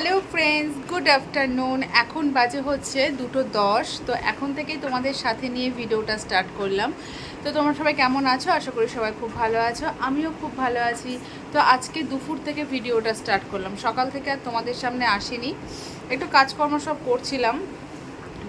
Hello friends, good afternoon. এখন বাজে হচ্ছে দুটো দশ, তো এখন থেকেই তোমাদের সাথে নিয়ে ভিডিওটা স্টার্ট করলাম। তো তোমরা সবাই কেমন আছো? আশা করি সবাই খুব ভালো আছো, আমিও খুব ভালো আছি। তো আজকে দুপুর থেকে ভিডিওটা স্টার্ট করলাম। সকাল থেকে আর তোমাদের সামনে আসিনি। একটু কাজকর্ম সব করছিলাম।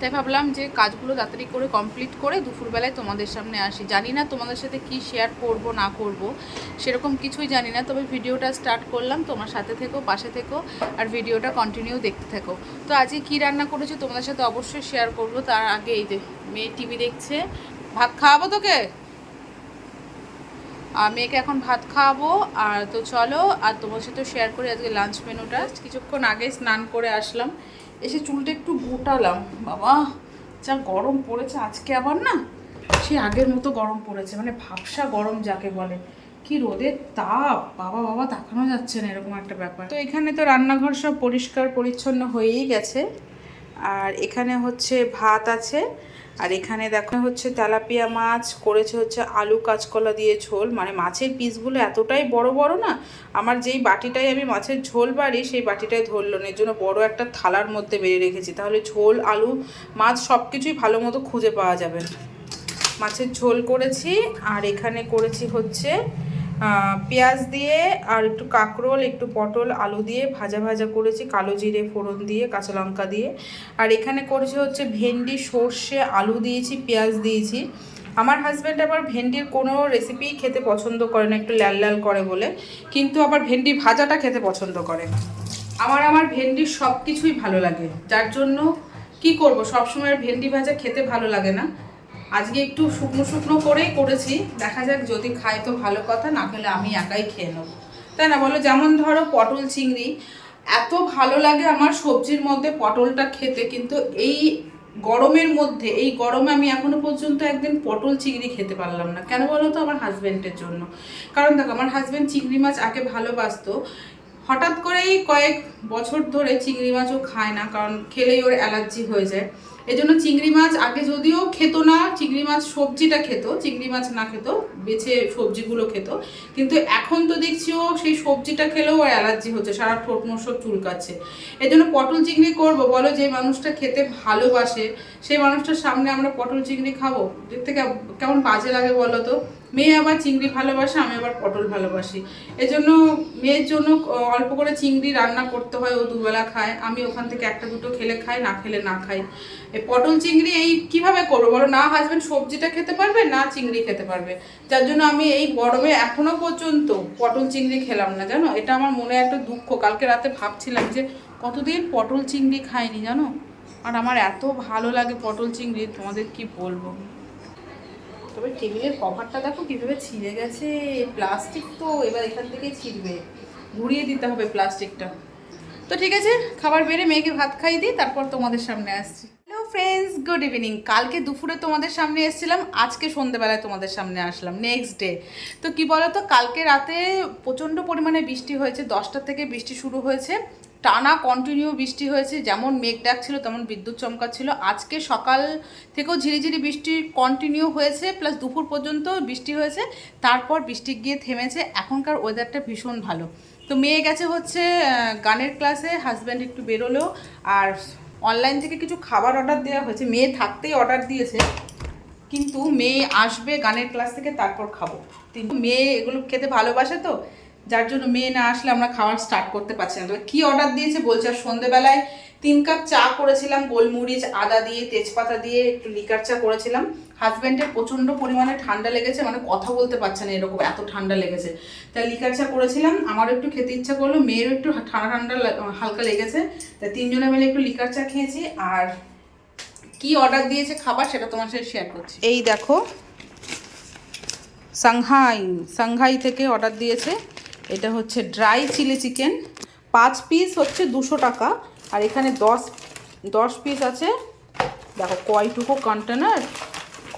তাই ভাবলাম যে কাজগুলো তাড়াতাড়ি করে কমপ্লিট করে দুপুরবেলায় তোমাদের সামনে আসি। জানি না তোমাদের সাথে কি শেয়ার করব, না করব, সেরকম কিছুই জানি না, তবে ভিডিওটা স্টার্ট করলাম, তোমার সাথে থেকো, পাশে থেকো, আর ভিডিওটা কন্টিনিউ দেখতে থাকো। তো আজকে কি রান্না করেছ তোমাদের সাথে অবশ্যই শেয়ার করব, তার আগে এই যে মেয়ে টিভি দেখছে, ভাত খাওয়াবো তোকে? আর মেয়েকে এখন ভাত খাওয়াবো, আর তো চলো, আর তোমার সাথে শেয়ার করি আজকে লাঞ্চ মেনুটা কিছুক্ষণ আগে স্নান করে আসলাম। এসে চুলটা একটু গোটালাম। বাবা, যা গরম পড়েছে আজকে আবার না? সে আগের মতো গরম পড়েছে মানে ভাবসা গরম যাকে বলে। কি রোদের তাপ, বাবা বাবা, তাকানো যাচ্ছে না এরকম একটা ব্যাপার। তো এখানে তো রান্নাঘর সব পরিষ্কার, পরিচ্ছন্ন হয়েই গেছে। আর এখানে হচ্ছে ভাত আছে আর এখানে দেখো হচ্ছে তেলাপিয়া মাছ, করেছে হচ্ছে আলু কাঁচকলা দিয়ে ঝোল। মানে মাছের পিসগুলো এতটাই বড় বড় না, আমার যেই বাটিটাই আমি মাছের ঝোল বাড়ি, সেই বাটিটাই ধরলো এর জন্য বড় একটা থালার মধ্যে বেড়ে রেখেছি। তাহলে ঝোল, আলু, মাছ সব কিছুই ভালো মতো খুঁজে পাওয়া যাবে। মাছের ঝোল করেছি, আর এখানে করেছি হচ্ছে পেঁয়াজ দিয়ে আর একটু কাঁকরোল, একটু পটল, আলু দিয়ে ভাজা ভাজা করেছি, কালো জিরে, ফোড়ন দিয়ে, কাঁচা লঙ্কা দিয়ে। আর এখানে করেছি হচ্ছে ভেন্ডি, সর্ষে, আলু দিয়েছি, পেঁয়াজ দিয়েছি। আমার হাজব্যান্ড আবার ভেন্ডির কোনো রেসিপি খেতে পছন্দ করে না, একটু লাল লাল করে বলে। কিন্তু আবার ভেন্ডি ভাজাটা খেতে পছন্দ করে। আমার আমার ভেন্ডির সব কিছুই ভালো লাগে। যার জন্য কি করব? সবসময় ভেন্ডি ভাজা খেতে ভালো লাগে না। আজকে একটু শুকনো শুকনো করেই করেছি। দেখা যাক যদি খাই তো ভালো কথা, না খেলে আমি একাই খেয়ে নেব। তাই না বলো? যেমন ধরো পটল চিংড়ি, এত ভালো লাগে আমার সবজির মধ্যে পটলটা খেতে, কিন্তু এই গরমের মধ্যে, এই গরমে আমি এখনও পর্যন্ত একদিন পটল চিংড়ি খেতে পারলাম না। কেন বলো তো? আমার হাজব্যান্ডের জন্য। কারণ দেখো, আমার হাজব্যান্ড চিংড়ি মাছ আগে ভালোবাসতো। হঠাৎ করেই কয়েক বছর ধরে চিংড়ি মাছও খায় না, কারণ খেলেই ওর অ্যালার্জি হয়ে যায়। এই জন্য চিংড়ি মাছ আগে যদিও খেত না, চিংড়ি মাছ সবজিটা খেত, চিংড়ি মাছ না খেত, বেছে সবজিগুলো খেত। কিন্তু এখন তো দেখছি ও সেই সবজিটা খেলেও অ্যালার্জি হচ্ছে, সারা ঠোঁট মোসব চুলকাচ্ছে। এই জন্য পটল চিংড়ি করব, বলো যে মানুষটা খেতে ভালোবাসে, সেই মানুষটার সামনে আমরা পটল চিংড়ি খাব? দেখতে কেম- কেমন বাজে লাগে বলো তো? মেয়ে আবার চিংড়ি ভালোবাসে, আমি আবার পটল ভালোবাসি। এজন্য মেয়ের জন্য অল্প করে চিংড়ি রান্না করতে হয়, ও দুবেলা খায়। আমি ওখান থেকে একটা দুটো খেলে খাই, না খেলে না খাই। এই পটল চিংড়ি এই কীভাবে করব বলো? না হাজবেন্ড সবজিটা খেতে পারবে, না চিংড়ি খেতে পারবে। যার জন্য আমি এই গরমে এখনও পর্যন্ত পটল চিংড়ি খেলাম না, জানো? এটা আমার মনে একটা দুঃখ। কালকে রাতে ভাবছিলাম যে কতদিন পটল চিংড়ি খাইনি, জানো? আর আমার এত ভালো লাগে পটল চিংড়ি, তোমাদের কি বলব? তবে টেবিলের কভারটা দেখো কীভাবে ছিঁড়ে গেছে। প্লাস্টিক তো এবার এখান থেকে ছিঁড়বে। ঘুরিয়ে দিতে হবে প্লাস্টিকটা। তো ঠিক আছে, খাবার বেড়ে মেয়েকে ভাত খাইয়ে দিই, তারপর তোমাদের সামনে আসছি। হ্যালো ফ্রেন্ডস গুড ইভিনিং কালকে দুপুরে তোমাদের সামনে এসেছিলাম, আজকে সন্ধেবেলায় তোমাদের সামনে আসলাম নেক্সট ডে তো কি বলো তো কালকে রাতে প্রচণ্ড পরিমাণে বৃষ্টি হয়েছে, দশটা থেকে বৃষ্টি শুরু হয়েছে। টানা কন্টিনিউ বৃষ্টি হয়েছে, যেমন মেঘ ডাক ছিল তেমন বিদ্যুৎ চমকাচ্ছিল। আজকে সকাল থেকেও ঝিরিঝিরি বৃষ্টি কন্টিনিউ হয়েছে প্লাস দুপুর পর্যন্ত বৃষ্টি হয়েছে, তারপর বৃষ্টি গিয়ে থেমেছে। এখনকার ওয়েদারটা ভীষণ ভালো। তো মেয়ে গেছে হচ্ছে গানের ক্লাসে হাজব্যান্ড একটু বেরোলো, আর অনলাইন থেকে কিছু খাবার অর্ডার দেওয়া হয়েছে। মেয়ে থাকতেই অর্ডার দিয়েছে, কিন্তু মেয়ে আসবে গানের ক্লাস থেকে, তারপর খাব। কিন্তু মেয়ে এগুলো খেতে ভালোবাসে তো যার জন্য মেয়ে না আসলে আমরা খাওয়ার স্টার্ট করতে পারছি না। তবে কী অর্ডার দিয়েছে বলছে, আর সন্ধেবেলায় তিন কাপ চা করেছিলাম, গোলমরিচ, আদা দিয়ে, তেজপাতা দিয়ে, একটু লিকার চা করেছিলাম। হাজব্যান্ডের প্রচণ্ড পরিমাণে ঠান্ডা লেগেছে মানে কথা বলতে পারছে না এরকম, এত ঠান্ডা লেগেছে। তাই লিকার চা করেছিলাম, আমারও একটু খেতে ইচ্ছা করল, মেয়েরও একটু ঠান্ডা ঠান্ডা হালকা লেগেছে। তাই তিনজনে মিলে একটু লিকার চা খেয়েছি, আর কি অর্ডার দিয়েছে খাবার সেটা তোমার সাথে শেয়ার করছি। এই দেখো, সাংহাই সাংহাই থেকে অর্ডার দিয়েছে। এটা হচ্ছে ড্রাই চিলি চিকেন পাঁচ পিস হচ্ছে দুশো টাকা। আর এখানে দশ দশ পিস আছে। দেখো, কয়টুকু কন্টেনার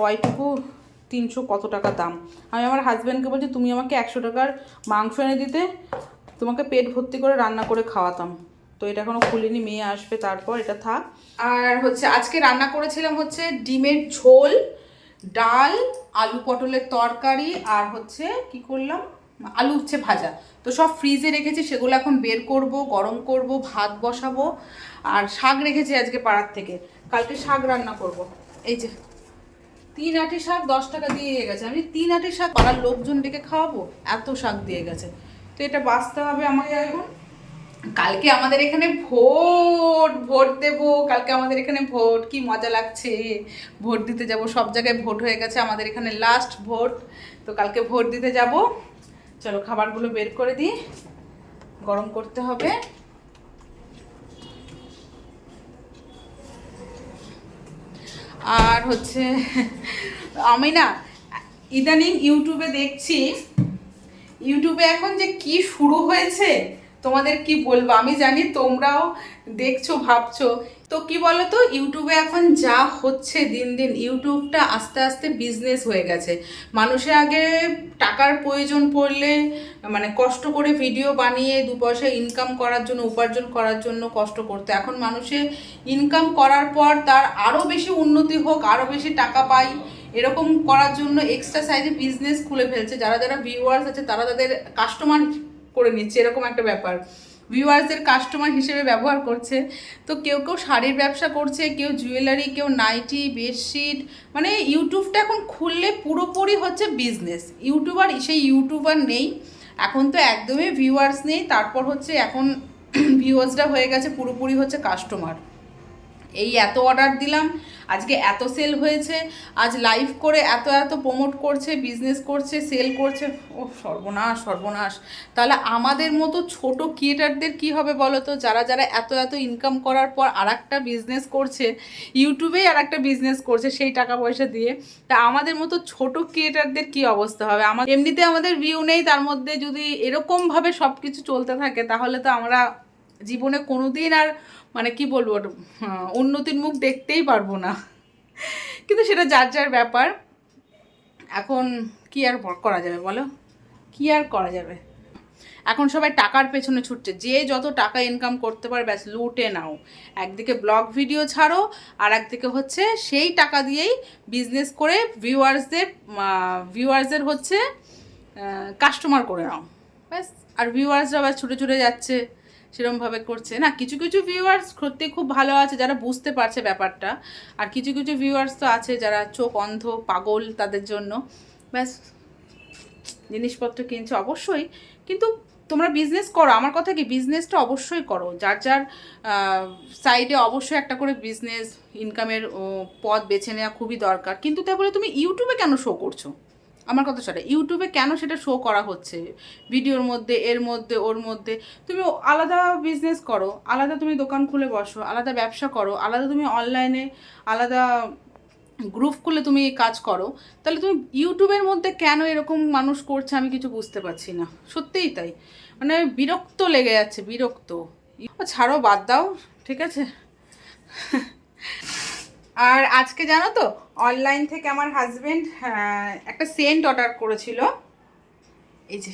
কয়টুকু তিনশো কত টাকা দাম। আমি আমার হাজব্যান্ডকে বলছি, তুমি আমাকে একশো টাকার মাংস এনে দিতে, তোমাকে পেট ভর্তি করে রান্না করে খাওয়াতাম। তো এটা এখনও খুলিনি, মেয়ে আসবে তারপর, এটা থাক। আর হচ্ছে, আজকে রান্না করেছিলাম হচ্ছে ডিমের ঝোল, ডাল, আলু পটলের তরকারি, আর হচ্ছে কি করলাম? আলু উচ্ছে ভাজা। তো সব ফ্রিজে রেখেছি, সেগুলো এখন বের করব, গরম করব, ভাত বসাবো, আর শাক রেখেছি আজকে পাড়ার থেকে। কালকে শাক রান্না করব। এই যে, তিন আটি শাক দশ টাকা দিয়ে গেছে। আমি তিন আটি শাক পাড়ার লোকজন ডেকে খাওয়াবো, এত শাক দিয়ে গেছে। তো এটা বাঁচতে হবে আমাকে এখন। কালকে আমাদের এখানে ভোট ভোট দেব। কালকে আমাদের এখানে ভোট, কি মজা লাগছে। ভোট দিতে যাব, সব জায়গায় ভোট হয়ে গেছে আমাদের এখানে লাস্ট ভোট। তো কালকে ভোট দিতে যাব। চলো খাবারগুলো বের করে দিই। গরম করতে হবে। আর হচ্ছে, আমি না ইদানিং ইউটিউবে দেখছি, ইউটিউবে এখন যে কি শুরু হয়েছে, তোমাদের কি বলব? আমি জানি তোমরাও দেখছ, ভাবছ। তো কি বলো তো ইউটিউবে এখন যা হচ্ছে দিন দিন ইউটিউবটা আস্তে আস্তে বিজনেস হয়ে গেছে। মানুষের আগে টাকার প্রয়োজন পড়লে মানে কষ্ট করে ভিডিও বানিয়ে দু পয়সা ইনকাম করার জন্য, উপার্জন করার জন্য কষ্ট করতো। এখন মানুষের ইনকাম করার পর তার আরও বেশি উন্নতি হোক আরও বেশি টাকা পাই, এরকম করার জন্য এক্সট্রা সাইজে বিজনেস খুলে ফেলছে। যারা যারা ভিউয়ার্স আছে, তারা তাদের কাস্টমার করে নিচ্ছে, এরকম একটা ব্যাপার। ভিউয়ার্সদের কাস্টমার হিসেবে ব্যবহার করছে। তো কেউ কেউ শাড়ির ব্যবসা করছে, কেউ জুয়েলারি কেউ নাইটি বেডশিট মানে ইউটিউবটা এখন খুললে পুরোপুরি হচ্ছে বিজনেস ইউটিউবার সেই ইউটিউবার নেই। এখন তো একদমই ভিউয়ার্স নেই, তারপর হচ্ছে এখন ভিউয়ার্সরা হয়ে গেছে, পুরোপুরি হচ্ছে কাস্টমার এই এত অর্ডার দিলাম আজকে এত সেল হয়েছে, আজ লাইভ করে এত এত প্রমোট করছে বিজনেস করছে সেল করছে, ও সর্বনাশ সর্বনাশ। তাহলে আমাদের মতো ছোট ক্রিয়েটারদের কি হবে বলো তো? যারা যারা এত এত ইনকাম করার পর আর একটা বিজনেস করছে ইউটিউবেই আর একটা বিজনেস করছে সেই টাকা পয়সা দিয়ে, তা আমাদের মতো ছোট ক্রিয়েটারদের কি অবস্থা হবে? আমার এমনিতে আমাদের ভিউ নেই, তার মধ্যে যদি এরকমভাবে সব কিছু চলতে থাকে, তাহলে তো আমরা জীবনে কোনোদিন আর মানে কি বলব হ্যাঁ, উন্নতির মুখ দেখতেই পারব না। কিন্তু সেটা যার যার ব্যাপার। এখন কি আর করা যাবে বলো? কি আর করা যাবে? এখন সবাই টাকার পেছনে ছুটছে। যে যত টাকা ইনকাম করতে পারে ব্যাস লুটে নাও। একদিকে ব্লগ ভিডিও ছাড়ো আর একদিকে হচ্ছে সেই টাকা দিয়েই বিজনেস করে ভিউয়ার্সদের ভিউয়ার্সদের হচ্ছে কাস্টমার করে নাও। ব্যাস আর ভিউয়ার্সরা ব্যাস ছুটে ছুটে যাচ্ছে। সেরমভাবে করছে। না, কিছু কিছু ভিউয়ার্স সত্যি খুব ভালো আছে, যারা বুঝতে পারছে ব্যাপারটা। আর কিছু কিছু ভিউয়ার্স তো আছে যারা চোখ অন্ধ, পাগল তাদের জন্য। ব্যাস, জিনিসপত্র কিনছে অবশ্যই। কিন্তু তোমরা বিজনেস করো। আমার কথা কি বিজনেসটা অবশ্যই করো। যার যার সাইডে অবশ্যই একটা করে বিজনেস ইনকামের পথ বেছে নেওয়া খুবই দরকার। কিন্তু তাই বলে তুমি ইউটিউবে কেন শো করছ? আমার কথা সেটা ইউটিউবে কেন সেটা শো করা হচ্ছে? ভিডিওর মধ্যে, এর মধ্যে, ওর মধ্যে। তুমি আলাদা বিজনেস করো, আলাদা তুমি দোকান খুলে বসো, আলাদা ব্যবসা করো, আলাদা তুমি অনলাইনে আলাদা গ্রুপ খুলে তুমি কাজ করো। তাহলে তুমি ইউটিউবের মধ্যে কেন এরকম মানুষ করছে আমি কিছু বুঝতে পারছি না। সত্যিই তাই। মানে বিরক্ত লেগে যাচ্ছে, বিরক্ত। ছাড়ো, বাদ দাও, ঠিক আছে? আর আজকে জানো তো অনলাইন থেকে আমার হাজবেন্ড একটা সেন্ট অর্ডার করেছিল। এই যে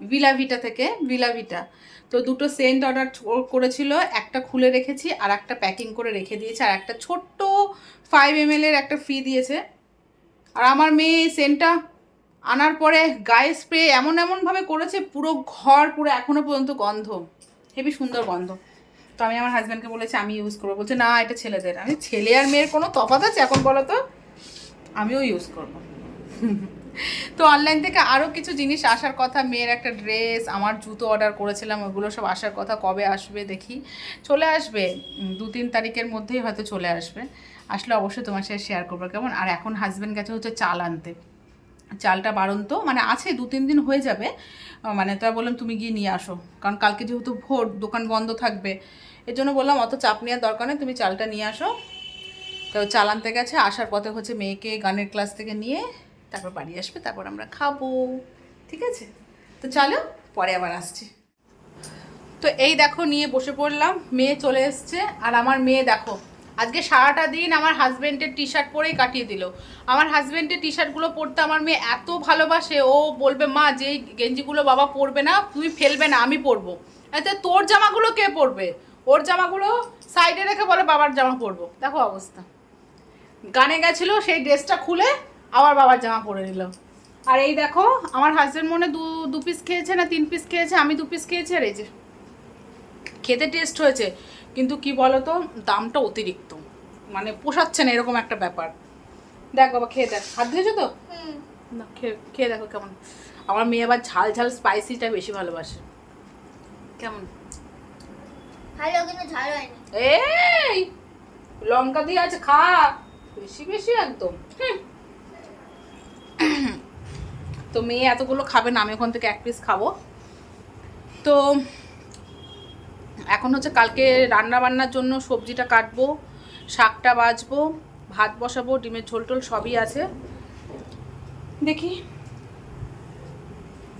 ভিলাভিটা থেকে ভিলাভিটা তো দুটো সেন্ট অর্ডার করেছিল, একটা খুলে রেখেছি, আর একটা প্যাকিং করে রেখে দিয়েছে, আর একটা ছোট্ট ফাইভ এম এর একটা ফি দিয়েছে। আর আমার মেয়ে এই সেন্টটা আনার পরে গায়ে স্প্রে এমন এমনভাবে করেছে, পুরো ঘর পুরো এখনও পর্যন্ত গন্ধ। হেবি সুন্দর গন্ধ। তো আমি আমার হাজব্যান্ডকে বলেছি, আমি ইউজ করব। বলছে, না, এটা ছেলেদের। আমি, ছেলে আর মেয়ের কোনো তফাৎ আছে এখন বলো তো? আমিও ইউজ করব। তো অনলাইন থেকে আরও কিছু জিনিস আসার কথা, মেয়ের একটা ড্রেস আমার জুতো অর্ডার করেছিলাম, ওগুলো সব আসার কথা, কবে আসবে দেখি। চলে আসবে দু তিন তারিখের মধ্যেই হয়তো চলে আসবে। আসলে অবশ্যই তোমার সাথে শেয়ার করব, কেমন? আর এখন হাজব্যান্ড গেছে হচ্ছে চাল আনতে। চালটা বাড়ন্ত মানে আছে দু তিন দিন হয়ে যাবে। মানে তা বললাম তুমি গিয়ে নিয়ে আসো। কারণ কালকে যেহেতু ভোট দোকান বন্ধ থাকবে এর জন্য বললাম, অত চাপ নেওয়ার দরকার নেই, তুমি চালটা নিয়ে আসো। তো চাল আনতে গেছে, আসার পথে হচ্ছে মেয়েকে গানের ক্লাস থেকে নিয়ে তারপর বাড়ি আসবে, তারপর আমরা খাব। ঠিক আছে? তো চলো, পরে আবার আসছি। তো এই দেখো, নিয়ে বসে পড়লাম, মেয়ে চলে এসছে, আর আমার মেয়ে দেখো, আজকে সারাটা দিন আমার হাজবেন্ডের টি শার্ট পরেই কাটিয়ে দিল। আমার হাজবেন্ডের টি শার্টগুলো পরতে আমার মেয়ে এত ভালোবাসে, ও বলবে, মা, যেই গেঞ্জিগুলো বাবা পরবে না, তুমি ফেলবে না, আমি পরবো। আচ্ছা তোর জামাগুলো কে পরবে? ওর জামাগুলো সাইডে রেখে বলে বাবার জামা পরবো। দেখো অবস্থা। গানে গেছিল সেই ড্রেসটা খুলে আবার বাবার জামা পরে নিল। আর এই দেখো আমার হাজবেন্ড মনে দু দু পিস খেয়েছে না তিন পিস খেয়েছে? আমি দু পিস খেয়েছি আর এই যে। খেতে টেস্ট হয়েছে। কিন্তু কি বলতো দামটা অতিরিক্ত। মানে পোষাচ্ছে না এরকম একটা ব্যাপার। দেখ বাবা খেয়ে দেখ। হাত ধুয়েছো তো? না খেয়ে খেয়ে দেখো কেমন। আমার মেয়ে আবার ঝাল ঝাল স্পাইসিটা বেশি ভালোবাসে। কেমন? এই, লঙ্কা দিয়ে আছে খা, বেশি বেশি একদম। তো মেয়ে এতগুলো খাবে না, আমি ওখান থেকে এক পিস খাব। তো এখন হচ্ছে কালকে রান্না বান্নার জন্য সবজিটা কাটবো, শাকটা বাজবো ভাত বসাবো, ডিমের ঝোল টোল সবই আছে। দেখি।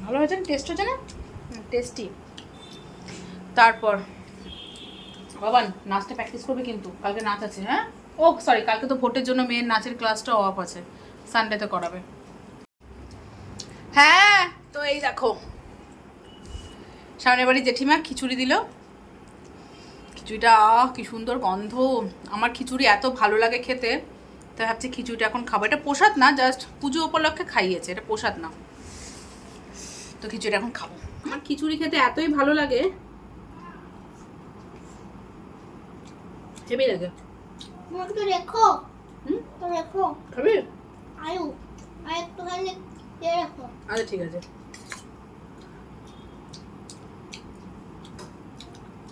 ভালো হয়েছে টেস্ট হয়েছে না? টেস্টি তারপর বাবা নাচটা প্র্যাকটিস করবে কিন্তু, কালকে নাচ আছে হ্যাঁ? ও সরি কালকে তো ভোটের জন্য মেয়ের নাচের ক্লাসটা অফ আছে সানডেতে করাবে। হ্যাঁ তো এই দেখো, সামনের বাড়ি জেঠিমা খিচুড়ি দিল। খিচুড়িটা, আহ, কি সুন্দর গন্ধ। আমার খিচুড়ি এত ভালো লাগে খেতে, তাই ভাবছি খিচুড়িটা এখন খাব। এটা প্রসাদ না জাস্ট পুজো উপলক্ষে খাইয়েছে, এটা প্রসাদ না। তো খিচুড়ি এখন খাব। আমার খিচুড়ি খেতে এতই ভালো লাগে হেবি লাগে একটু রেখো হুম তো রেখো খাবি আয়ু আর একটুখানি রাখো আচ্ছা ঠিক আছে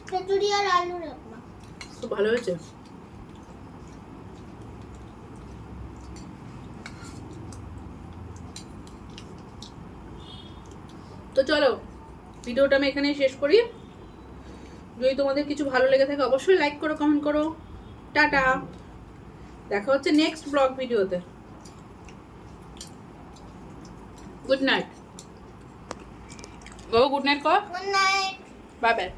খিচুড়ি আর আলু রাখবা খুব ভালো হয়েছে তো চলো ভিডিওটা আমি এখানেই শেষ করি। যদি তোমাদের কিছু ভালো লেগে থাকে অবশ্যই লাইক করো কমেন্ট করো। টাটা। দেখা হচ্ছে নেক্সট ব্লগ ভিডিওতে গুড নাইট বাবু গুড নাইট কর। Good night bye bye